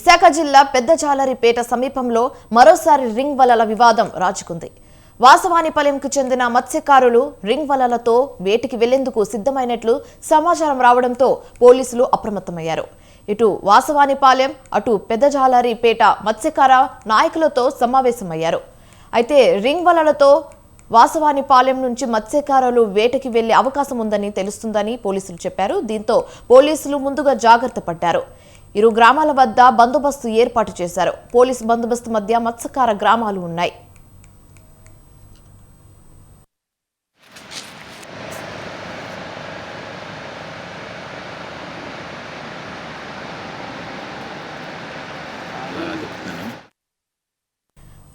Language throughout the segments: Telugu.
విశాఖ జిల్లా పెద్ద జాలరిపేట సమీపంలో మరోసారి రింగ్ వలల వివాదం రాజుకుంది. వాసవానిపాలెంకు చెందిన మత్స్యకారులు రింగ్ వలలతో వేటికి వెళ్ళేందుకు సిద్ధమైనట్లు సమాచారం రావడంతో పోలీసులు అప్రమత్తమయ్యారు. ఇటు వాసవానిపాలెం అటు పెద్దజాలరిపేట మత్స్యకార నాయకులతో సమావేశమయ్యారు. అయితే రింగ్ వలలతో వాసవానిపాలెం నుంచి మత్స్యకారులు వేటకి వెళ్ళే అవకాశం ఉందని తెలుస్తుందని పోలీసులు చెప్పారు. దీంతో పోలీసులు ముందుగా జాగ్రత్త పడ్డారు. ఇరు గ్రామాల వద్ద బందోబస్తు ఏర్పాటు చేశారు. పోలీసు బందోబస్తు మధ్య మత్స్యకార గ్రామాలు ఉన్నాయి.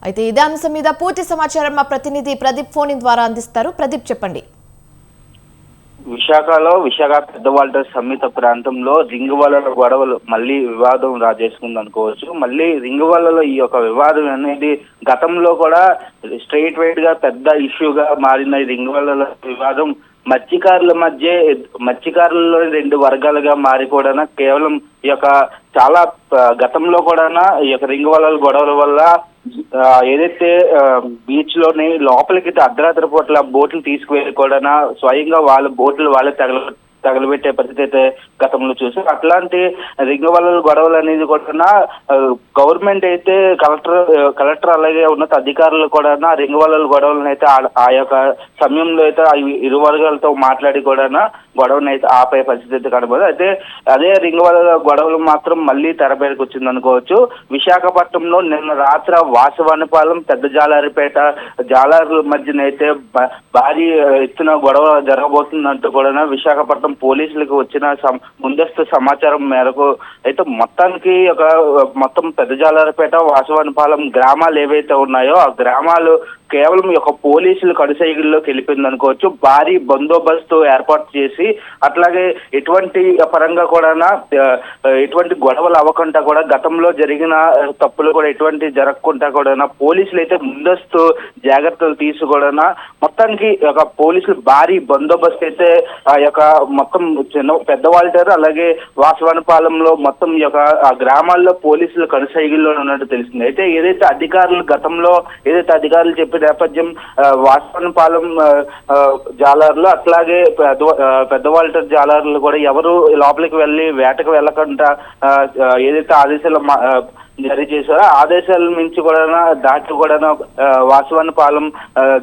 అయితే ఇదే అంశం మీద పూర్తి సమాచారం మా ప్రతినిధి ప్రదీప్ ఫోన్ ద్వారా అందిస్తారు. ప్రదీప్ చెప్పండి. విశాఖలో విశాఖ పెద్దవాళ్ళ సమీత ప్రాంతంలో రింగ్ వలల గొడవలు మళ్ళీ వివాదం రాజేసుకుంది అనుకోవచ్చు. మళ్ళీ రింగ్ వలలో ఈ యొక్క వివాదం అనేది గతంలో కూడా స్ట్రైట్ వైట్గా పెద్ద ఇష్యూగా మారిన ఈ రింగ్ వలల వివాదం మత్స్యకారుల మధ్య మత్స్యకారులలో రెండు వర్గాలుగా మారి కూడా కేవలం ఈ యొక్క చాలా గతంలో కూడా ఈ యొక్క రింగ్ వలల గొడవల వల్ల ఏదైతే బీచ్లోని లోపలికి అర్ధరాత్రి పూట్ల బోట్లు తీసుకువెళ్ళి కూడా స్వయంగా వాళ్ళ బోట్లు వాళ్ళే తగల తగలబెట్టే పరిస్థితి అయితే గతంలో చూసాం. అట్లాంటి రింగ్ వల్ల గొడవలు అనేది కూడా గవర్నమెంట్ అయితే కలెక్టర్ కలెక్టర్ అలాగే ఉన్నత అధికారులు కూడా రింగ్ వల్ల గొడవలను అయితే ఆ- ఆ యొక్క సమయంలో అయితే ఇరు వర్గాలతో మాట్లాడి కూడా గొడవని అయితే ఆపే పరిస్థితి అయితే కనబడదు. అయితే అదే రింగ్ వల్ల గొడవలు మాత్రం మళ్ళీ తెరపైకి వచ్చింది అనుకోవచ్చు విశాఖపట్నంలో నిన్న రాత్రి వాసవానిపాలెం పెద్ద జాలారిపేట జాలారుల మధ్యనైతే భారీ ఎత్తున గొడవ జరగబోతుందంటూ కూడా విశాఖపట్నం పోలీసులకు వచ్చిన ముందస్తు సమాచారం మేరకు అయితే మొత్తానికి ఒక మొత్తం పెద్ద జాలారిపేట వాసవానిపాలెం గ్రామాలు ఏవైతే ఉన్నాయో ఆ గ్రామాలు కేవలం ఒక పోలీసులు కడుసైగుల్లోకి వెళ్ళిపోయింది అనుకోవచ్చు భారీ బందోబస్తు ఏర్పాటు చేసి అట్లాగే ఎటువంటి పరంగా కూడా ఎటువంటి గొడవలు అవ్వకుండా కూడా గతంలో జరిగిన తప్పులు కూడా ఎటువంటి జరగకుండా కూడా పోలీసులు అయితే ముందస్తు జాగ్రత్తలు తీసుకోవడం మొత్తానికి ఒక పోలీసులు భారీ బందోబస్తు అయితే ఆ యొక్క మొత్తం చిన్న పెద్ద అలాగే వాసవానిపాలెంలో మొత్తం ఈ యొక్క గ్రామాల్లో పోలీసులు కనుసైగుల్లో ఉన్నట్టు తెలిసింది. అయితే ఏదైతే అధికారులు గతంలో ఏదైతే అధికారులు చెప్పిన నేపథ్యం ఆ, జాలర్లు అట్లాగే పెద్ద జాలర్లు కూడా ఎవరు లోపలికి వెళ్ళి వేటకు వెళ్ళకుండా ఆ, ఏదైతే ఆదేశాలు మా- జారీ చేశారు ఆదేశాలు ఆదేశాల కూడా దాటి కూడా వాసవాని పాలెం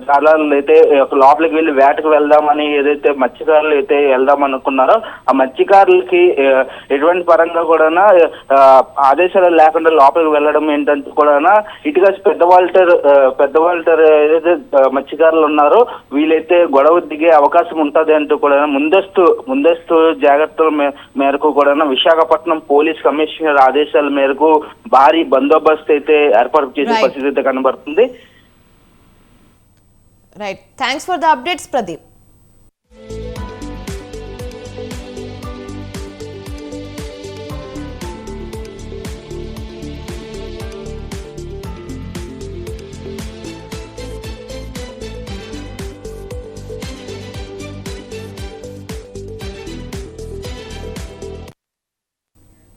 జాలర్లు అయితే ఒక లోపలికి వెళ్ళి వేటకు వెళ్దామని ఏదైతే మత్స్యకారులు అయితే వెళ్దాం అనుకున్నారో ఆ మత్స్యకారులకి ఎటువంటి పరంగా కూడా ఆదేశాలు లేకుండా లోపలికి వెళ్ళడం ఏంటంటే కూడా ఇటుగా పెద్ద వాల్టర్ పెద్ద వాల్టర్ ఏదైతే మత్స్యకారులు ఉన్నారో వీళ్ళైతే గొడవ దిగే అవకాశం ఉంటుంది అంటూ కూడా ముందస్తు ముందస్తు జాగ్రత్తల మేరకు కూడా విశాఖపట్నం పోలీస్ కమిషనర్ ఆదేశాల మేరకు భారీ బందోబస్తు అయితే ఏర్పాటు చేసే. పరిస్థితి అయితే కనబడుతుంది. Right thanks for the updates Pradeep